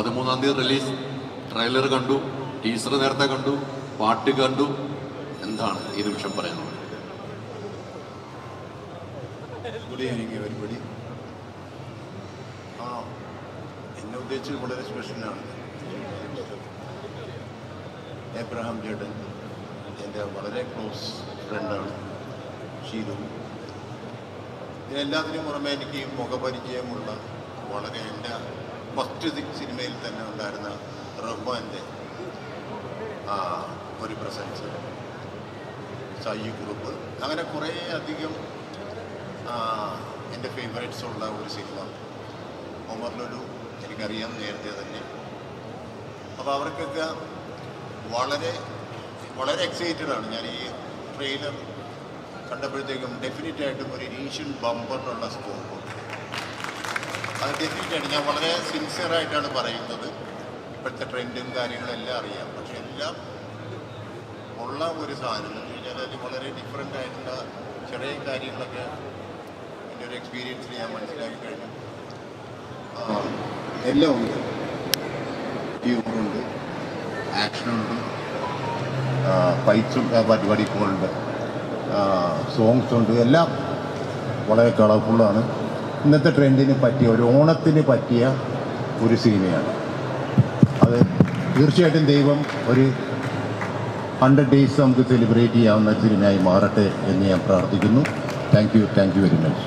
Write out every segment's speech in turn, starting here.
പതിമൂന്നാം തീയതി release. Trailer കണ്ടു ടീസർ നേരത്തെ കണ്ടു പാട്ട് കണ്ടു. എന്താണ് ഈ നിമിഷം പറയുന്നത് ഗുഡ് ആ എന്നെ ഉദ്ദേശിച്ച് വളരെ സ്പെഷ്യലാണ് എബ്രഹാം ജേട്ടൻ എന്റെ വളരെ ക്ലോസ് ഫ്രണ്ടാണ് ഷീലു. ഇതിനെല്ലാത്തിനും പുറമെ എനിക്ക് മുഖപരിചയമുള്ള വളരെ എന്റെ ഫസ്റ്റ് സിനിമയിൽ തന്നെ ഉണ്ടായിരുന്ന റഹ്മാന്റെ ഒരു പ്രസൻസ്. സായി ഗ്രൂപ്പ്. അങ്ങനെ കുറേ അധികം എന്റെ ഫേവറേറ്റ്സ് ഉള്ള ഒരു സിനിമ. ഒമറിലൊരു എനിക്കറിയാം നേരത്തെ തന്നെ. അപ്പോൾ അവർക്കൊക്കെ വളരെ വളരെ എക്സൈറ്റഡ് ആണ്. ഞാൻ ഈ ട്രെയിലർ കണ്ടപ്പോഴത്തേക്കും ഡെഫിനറ്റായിട്ടും ഒരു ഇനീഷ്യൽ ബമ്പറിനുള്ള സ്കോപ്പ് അത് ഡെഫിനറ്റ് ഞാൻ വളരെ സിൻസിയറായിട്ടാണ് പറയുന്നത്. ഇപ്പോഴത്തെ ട്രെൻഡും കാര്യങ്ങളും എല്ലാം അറിയാം. പക്ഷെ എല്ലാം ഉള്ള ഒരു സാധനം. എന്ന് വെച്ചാൽ അതിൽ വളരെ ഡിഫറെന്റ് ആയിട്ടുള്ള ചെറിയ കാര്യങ്ങളൊക്കെ എന്റെ ഒരു എക്സ്പീരിയൻസിൽ ഞാൻ മനസ്സിലാക്കി കഴിഞ്ഞു. എല്ലാം ഉണ്ട്. ഹ്യൂമറുണ്ട് ആക്ഷനുണ്ട് ഫൈറ്റ്സും പരിപാടി ഉണ്ട് സോങ്സ് ഉണ്ട്. എല്ലാം വളരെ കളർഫുള്ളാണ് ഇന്നത്തെ ട്രെൻഡിന് പറ്റിയ ഒരു ഓണത്തിന് പറ്റിയ ഒരു സിനിമയാണ് അത് തീർച്ചയായിട്ടും ദൈവം ഒരു ഹൺഡ്രഡ് ഡേയ്സ് നമുക്ക് സെലിബ്രേറ്റ് ചെയ്യാവുന്ന സിനിമയായി മാറട്ടെ എന്ന് ഞാൻ പ്രാർത്ഥിക്കുന്നു. Thank you thank you very much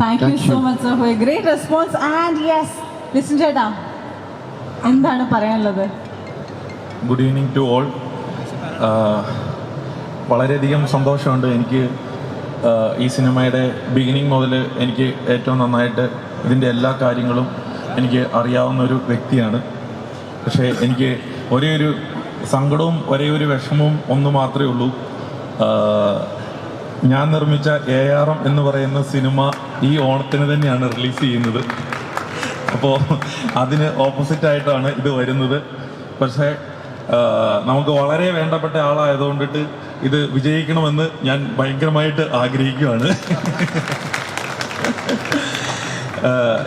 thank you so much sir for a great response and yes listen ചേട്ടാ എന്താണ് പറയാനുള്ളത്? ഗുഡ് ഈവനിങ് ടു ഓൾ വളരെയധികം സന്തോഷമുണ്ട്. എനിക്ക് ഈ സിനിമയുടെ ബിഗിനിങ് മുതൽ എനിക്ക് ഏറ്റവും നന്നായിട്ട് ഇതിന്റെ എല്ലാ കാര്യങ്ങളും എനിക്ക് അറിയാവുന്ന ഒരു വ്യക്തിയാണ്. പക്ഷേ എനിക്ക് ഒരേ ഒരു സങ്കടവും ഒരേ ഒരു വിഷമവും ഒന്ന് മാത്രമേ ഉള്ളൂ. ഞാൻ നിർമ്മിച്ച എ ആർ എം എന്ന് പറയുന്ന സിനിമ ഈ ഓണത്തിന് തന്നെയാണ് റിലീസ് ചെയ്യുന്നത്. അപ്പോൾ അതിന് ഓപ്പോസിറ്റായിട്ടാണ് ഇത് വരുന്നത്. പക്ഷേ നമുക്ക് വളരെ വേണ്ടപ്പെട്ട ആളായതുകൊണ്ടിട്ട് ഇത് വിജയിക്കണമെന്ന് ഞാൻ ഭയങ്കരമായിട്ട് ആഗ്രഹിക്കുകയാണ്.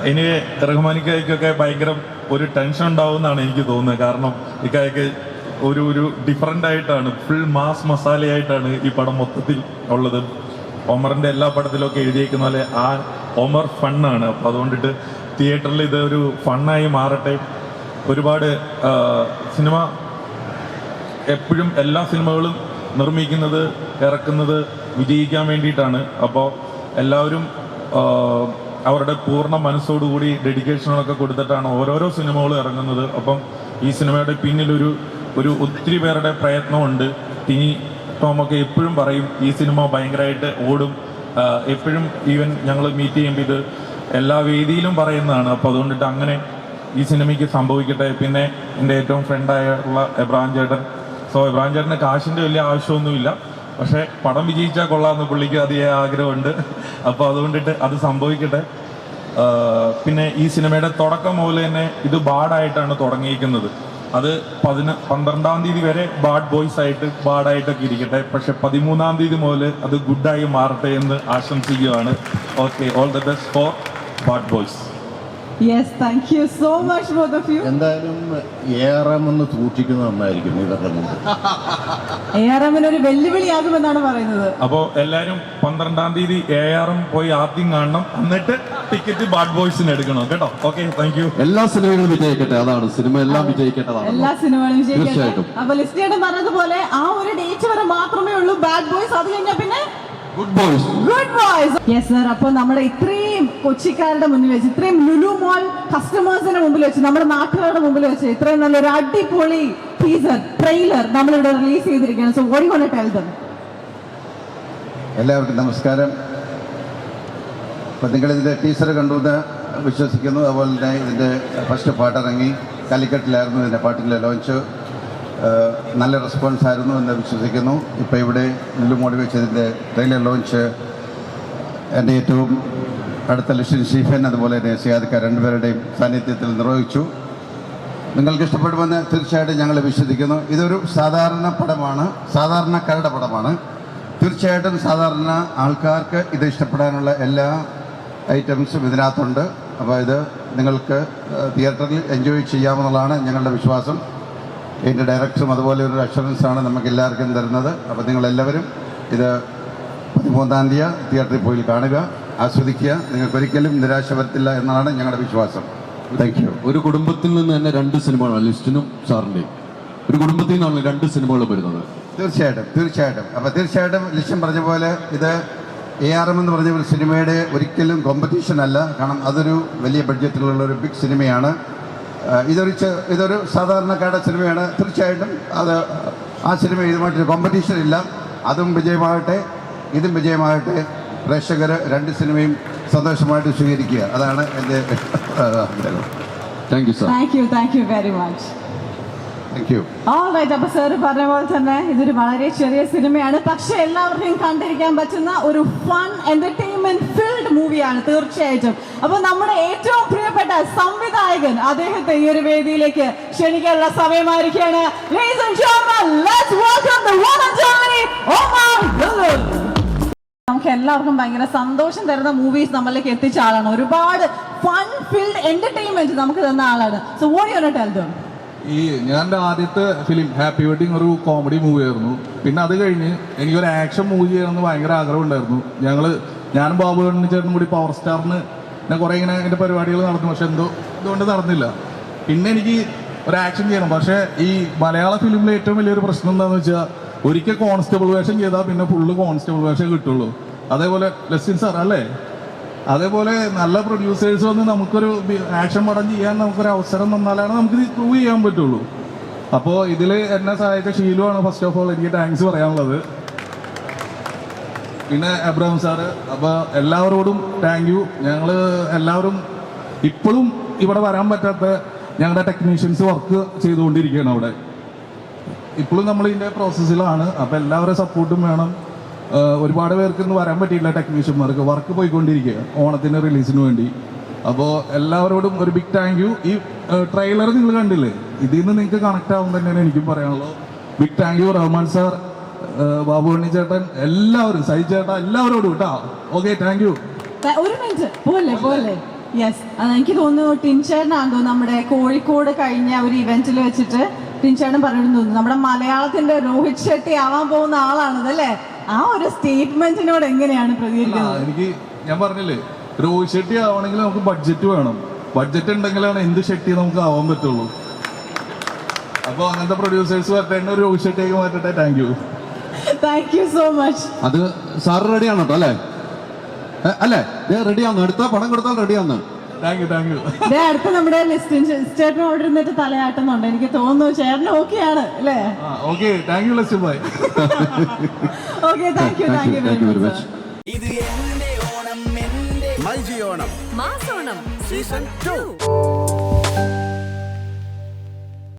ഇനി റഹ്മാനിക്കായ്ക്കൊക്കെ ഭയങ്കര ഒരു ടെൻഷൻ ഉണ്ടാവുമെന്നാണ് എനിക്ക് തോന്നുന്നത്. കാരണം ഇക്കായ്ക്ക് ഒരു ഒരു ഡിഫറെന്റ് ആയിട്ടാണ് ഫുൾ മാസ് മസാലയായിട്ടാണ് ഈ പടം മൊത്തത്തിൽ ഉള്ളത്. ഒമറിന്റെ എല്ലാ പടത്തിലൊക്കെ എഴുതിയേക്കുന്ന പോലെ ആ ഒമർ ഫണ്ണാണ്. അപ്പോൾ അതുകൊണ്ടിട്ട് തിയേറ്ററിൽ ഇതൊരു ഫണ്ണായി മാറട്ടെ. ഒരുപാട് സിനിമ എപ്പോഴും എല്ലാ സിനിമകളും നിർമ്മിക്കുന്നത് ഇറക്കുന്നത് വിജയിക്കാൻ വേണ്ടിയിട്ടാണ്. അപ്പോൾ എല്ലാവരും അവരുടെ പൂർണ മനസ്സോടുകൂടി ഡെഡിക്കേഷനൊക്കെ കൊടുത്തിട്ടാണ് ഓരോരോ സിനിമകളും ഇറങ്ങുന്നത്. അപ്പം ഈ സിനിമയുടെ പിന്നിലൊരു ഒരു ഒത്തിരി പേരുടെ പ്രയത്നമുണ്ട്. ടിനി ടോമൊക്കെ എപ്പോഴും പറയും ഈ സിനിമ ഭയങ്കരമായിട്ട് ഓടും. എപ്പോഴും ഈവൻ ഞങ്ങൾ മീറ്റ് ചെയ്യുമ്പോൾ ഇത് എല്ലാ വേദിയിലും പറയുന്നതാണ്. അപ്പോൾ അതുകൊണ്ടിട്ട് അങ്ങനെ ഈ സിനിമയ്ക്ക് സംഭവിക്കട്ടെ. പിന്നെ എന്റെ ഏറ്റവും ഫ്രണ്ടായുള്ള എബ്രാഹിം ചേട്ടൻ സോ ഇബ്രാഹിം ചേട്ടന് കാശിന്റെ വലിയ ആവശ്യമൊന്നുമില്ല. പക്ഷേ പടം വിജയിച്ചാൽ കൊള്ളാമെന്ന് പുള്ളിക്ക് അതിയായ ആഗ്രഹമുണ്ട്. അപ്പോൾ അതുകൊണ്ടിട്ട് അത് സംഭവിക്കട്ടെ. പിന്നെ ഈ സിനിമയുടെ തുടക്കം മുതൽ തന്നെ ഇത് ബാഡായിട്ടാണ് തുടങ്ങിയിരിക്കുന്നത്. അത് പതിന പന്ത്രണ്ടാം തീയതി വരെ ബാഡ് ബോയ്സ് ആയിട്ട് ബാഡായിട്ടൊക്കെ ഇരിക്കട്ടെ. പക്ഷെ പതിമൂന്നാം തീയതി മുതൽ അത് ഗുഡായി മാറട്ടെ എന്ന് ആശംസിക്കുകയാണ്. Okay all the best for bad boys. Yes thank you so much both of you എന്തായാലും ഏറമെന്ന് സൂക്ഷിക്കുന്ന നന്നായിരിക്കും ഇവരുടെ മുമ്പ് എ ആർ എമ്മിന് ഒരു വെല്ലുവിളിയാകുമെന്നാണ് പറയുന്നത്. അപ്പോൾ എല്ലാവരും പന്ത്രണ്ടാം തീയതി എ ആർ എം പോയി ആദ്യം കാണണം. എന്നിട്ട് ടിക്കറ്റ് ബാഡ് ബോയ്സിന് എടുക്കണം കേട്ടോ? ഓക്കെ താങ്ക് യു എല്ലാ സിനിമകളും വിജയിക്കട്ടെ അതാണ്. സിനിമ എല്ലാം വിജയിക്കേണ്ടതാണ് എല്ലാ സിനിമകളും വിജയിക്കട്ടെ. തീർച്ചയായിട്ടും. അപ്പൊ ലിസ്റ്റിയുടെ പറഞ്ഞതുപോലെ ആ ഒരു ഡേറ്റ് വരെ മാത്രമേ ഉള്ളൂ ബാഡ് ബോയ്സ് അത് കഴിഞ്ഞാൽ പിന്നെ good boys good boys yes sir അപ്പോൾ നമ്മുടെ ഇത്രയും കൊച്ചിക്കാരുടെ മുന്നിൽ വെച്ച് ഇത്രയും ലുലു മോൾ കസ്റ്റമേഴ്സിന്റെ മുമ്പിൽ വെച്ച് നമ്മുടെ നാട്ടുകാരുടെ മുമ്പിൽ വെച്ച് ഇത്രയും നല്ലൊരു അടിപൊളി ടീസർ ട്രെയിലർ നമ്മളിവിടെ റിലീസ് ചെയ്തിരിക്കുകയാണ്. സോ ഓടി കൊണ്ട് ടെൽ ദം എല്ലാവർക്കും നമസ്കാരം. അപ്പം നിങ്ങളിതിന്റെ ടീച്ചർ കണ്ടു വിശ്വസിക്കുന്നു. അതുപോലെ തന്നെ ഇതിന്റെ ഫസ്റ്റ് പാട്ടിറങ്ങി കാലിക്കറ്റിലായിരുന്നു ഇതിന്റെ പാട്ടിന്റെ ലോഞ്ച് നല്ല റെസ്പോൺസ് ആയിരുന്നു എന്ന് വിശ്വസിക്കുന്നു. ഇപ്പോൾ ഇവിടെ ലുലു മോഡി ഇതിന്റെ ട്രെയിലർ ലോഞ്ച് എന്റെ ഏറ്റവും അടുത്ത ലക്ഷ്യൻ ഷീഫൻ അതുപോലെ തന്നെ സിയാദിക്ക രണ്ടുപേരുടെയും സാന്നിധ്യത്തിൽ നിർവഹിച്ചു. നിങ്ങൾക്ക് ഇഷ്ടപ്പെടുമെന്ന് തീർച്ചയായിട്ടും ഞങ്ങൾ വിശ്വസിക്കുന്നു. ഇതൊരു സാധാരണ പടമാണ് സാധാരണക്കാരുടെ പടമാണ്. തീർച്ചയായിട്ടും സാധാരണ ആൾക്കാർക്ക് ഇത് ഇഷ്ടപ്പെടാനുള്ള എല്ലാ ഐറ്റംസും ഇതിനകത്തുണ്ട്. അപ്പോൾ ഇത് നിങ്ങൾക്ക് തിയേറ്ററിൽ എൻജോയ് ചെയ്യാമെന്നുള്ളതാണ് ഞങ്ങളുടെ വിശ്വാസം. ഇതിന്റെ ഡയറക്ടറും അതുപോലെ ഒരു അഷുറൻസാണ് നമുക്ക് എല്ലാവർക്കും തരുന്നത്. അപ്പോൾ നിങ്ങളെല്ലാവരും ഇത് പതിമൂന്നാം തീയതി തിയേറ്ററിൽ പോയി കാണുക. ആസ്വദിക്കുക. നിങ്ങൾക്ക് ഒരിക്കലും നിരാശ വരത്തില്ല എന്നാണ് ഞങ്ങളുടെ വിശ്വാസം. താങ്ക് യു ഒരു കുടുംബത്തിൽ നിന്ന് തന്നെ രണ്ട് സിനിമകളാണ് ലിസ്റ്റിനും സാറിന്റെയും ഒരു കുടുംബത്തിൽ നിന്നാണ് രണ്ട് സിനിമകൾ വരുന്നത്. തീർച്ചയായിട്ടും തീർച്ചയായിട്ടും. അപ്പോൾ തീർച്ചയായിട്ടും ലിസ്റ്റം പറഞ്ഞ പോലെ ഇത് എ ആർ എം എന്ന് പറഞ്ഞ ഒരു സിനിമയുടെ ഒരിക്കലും കോമ്പറ്റീഷൻ അല്ല. കാരണം അതൊരു വലിയ ബഡ്ജറ്റിലുള്ള ഒരു ബിഗ് സിനിമയാണ്. ഇതൊരു ഇതൊരു സാധാരണക്കാരുടെ സിനിമയാണ്. തീർച്ചയായിട്ടും അത് ആ സിനിമ ഇതുമായിട്ടൊരു കോമ്പറ്റീഷൻ ഇല്ല. അതും വിജയമാകട്ടെ ഇതും വിജയമാകട്ടെ. പ്രേക്ഷകർ രണ്ട് സിനിമയും സന്തോഷമായിട്ട് സ്വീകരിക്കുക. അതാണ് എന്റെ thank you sir thank you thank you very much thank you alright അപ്പൊ സാർ പറഞ്ഞ പോലെ തന്നെ ഇതൊരു വളരെ ചെറിയ സിനിമയാണ്. പക്ഷെ എല്ലാവർക്കും കണ്ടിരിക്കാൻ പറ്റുന്ന ഒരു ഫൺ എന്റർടൈൻമെന്റ് ഫിൽഡ് മൂവിയാണ് തീർച്ചയായിട്ടും. അപ്പൊ നമ്മുടെ ഏറ്റവും പ്രിയപ്പെട്ട സംവിധായകൻ അദ്ദേഹത്തെ ഈ ഒരു വേദിയിലേക്ക് ക്ഷണിക്കാനുള്ള സമയമായിരിക്കുകയാണ്. Ladies and gentlemen, let's welcome one only Omar Bilal. നമുക്ക് എല്ലാവർക്കും ഭയങ്കര സന്തോഷം തരുന്ന മൂവീസ് നമ്മളിലേക്ക് എത്തിച്ച ആളാണ്. ഒരുപാട് ഫൺ ഫിൽഡ് എന്റർടൈൻമെന്റ് നമുക്ക് തന്ന ആളാണ്. So what you tell them ഈ ഞാൻ ആദ്യത്തെ ഫിലിം ഹാപ്പി വെഡിങ് ഒരു കോമഡി മൂവി ആയിരുന്നു. പിന്നെ അത് കഴിഞ്ഞ് എനിക്കൊരു ആക്ഷൻ മൂവി ചെയ്യണമെന്ന് ഭയങ്കര ആഗ്രഹം ഉണ്ടായിരുന്നു ഞങ്ങൾ ഞാനും ബാബു കണ്ണി ചേട്ടനും കൂടി പവർ സ്റ്റാറിന് ഞാൻ കുറേ ഇങ്ങനെ എന്റെ പരിപാടികൾ നടന്നു. പക്ഷെ എന്തോ ഇതുകൊണ്ട് നടന്നില്ല. പിന്നെ എനിക്ക് ഒരു ആക്ഷൻ ചെയ്യണം. പക്ഷേ ഈ മലയാള ഫിലിമിലെ ഏറ്റവും വലിയൊരു പ്രശ്നം എന്താണെന്ന് വെച്ചാൽ ഒരിക്കൽ കോൺസ്റ്റബിൾ വേഷം ചെയ്താൽ പിന്നെ ഫുള്ള് കോൺസ്റ്റബിൾ വേഷം കിട്ടുള്ളൂ. അതേപോലെ ലസ്സിൻ സാർ അല്ലേ? അതേപോലെ നല്ല പ്രൊഡ്യൂസേഴ്സ് വന്ന് നമുക്കൊരു ആക്ഷൻ പടം ചെയ്യാൻ നമുക്കൊരു അവസരം തന്നാലാണ് നമുക്ക് ഇത് പ്രൂവ് ചെയ്യാൻ പറ്റുള്ളൂ. അപ്പോൾ ഇതിൽ എന്നെ സഹായിച്ച ഷീലുവാണ് ഫസ്റ്റ് ഓഫ് ഓൾ എനിക്ക് താങ്ക്സ് പറയാനുള്ളത്. പിന്നെ അബ്രഹാം സാറ് അപ്പോൾ എല്ലാവരോടും താങ്ക് യു ഞങ്ങൾ എല്ലാവരും ഇപ്പോഴും ഇവിടെ വരാൻ പറ്റാത്ത ഞങ്ങളുടെ ടെക്നീഷ്യൻസ് വർക്ക് ചെയ്തുകൊണ്ടിരിക്കുകയാണ് അവിടെ. ഇപ്പോഴും നമ്മൾ ഇതിന്റെ പ്രോസസ്സിലാണ് അപ്പോൾ എല്ലാവരുടെ സപ്പോർട്ടും വേണം. ഒരുപാട് പേർക്ക് ഇന്ന് വരാൻ പറ്റിയില്ല ടെക്നീഷ്യന്മാർക്ക് വർക്ക് പോയിക്കൊണ്ടിരിക്കുക ഓണത്തിന്റെ റിലീസിന് വേണ്ടി. അപ്പോൾ എല്ലാവരോടും ഒരു ബിഗ് താങ്ക് യു ഈ ട്രെയിലർ നിങ്ങൾ കണ്ടില്ലേ? ഇതിൽ നിന്ന് നിങ്ങൾക്ക് കണക്ട് ആവും തന്നെയാണ് എനിക്കും പറയാനുള്ളത്. Big thank you Rahman sir Babu Unni ചേട്ടൻ എല്ലാവരും സൈ ചേട്ടൻ എല്ലാവരോടും കേട്ടോ ഓക്കെ താങ്ക് യു ഒരു മിനിറ്റ് പോലെ പോലെ. യെസ് എനിക്ക് തോന്നുന്നു ടിൻചേട്ടനാണോ നമ്മുടെ കോഴിക്കോട് കഴിഞ്ഞ ഒരു ഇവന്റിൽ വെച്ചിട്ട് ടിൻചേട്ടൻ പറഞ്ഞിട്ട് തോന്നുന്നു നമ്മുടെ മലയാളത്തിന്റെ രോഹിത് ഷെട്ടി ആവാൻ പോകുന്ന ആളാണത് അല്ലേ? ആ ഒരു സ്റ്റേറ്റ്മെന്റിനോട് എങ്ങനെയാണ് പ്രതികരിക്കുന്നത്? എനിക്ക് ഞാൻ പറഞ്ഞില്ലേ രോഹിത് ഷെട്ടി ആവണമെങ്കിൽ നമുക്ക് ബഡ്ജറ്റ് വേണം. ബഡ്ജറ്റ് ഉണ്ടെങ്കിലാണ് എന്ത് ഷെട്ടി നമുക്ക് ആവാൻ പറ്റുള്ളൂ. അപ്പോൾ അങ്ങനത്തെ പ്രൊഡ്യൂസേഴ്സ് വരട്ടെ ഒരു രോഹിത് ഷെട്ടിയൊക്കെ മാറ്റട്ടെ. Thank you thank you so much അത് സാർ റെഡിയാണ് കേട്ടോ അല്ലേ? അല്ലേ? റെഡിയാന്ന് അടുത്ത പണം കൊടുത്താൽ റെഡിയാന്ന് അടുത്ത് നമ്മുടെ ചേട്ടൻ അവിടെ ഇരുന്നിട്ട് തലയാട്ടുന്നുണ്ട്. എനിക്ക് തോന്നുന്നു ചേട്ടൻ ഓക്കെയാണ് അല്ലേ? ഓക്കെ താങ്ക് യു ലക്ഷ്യം bhai okay thank you thank you very much ഇത് എന്റെ ഓണം എന്റെ മൈജി ഓണം. മാസോണം. Season to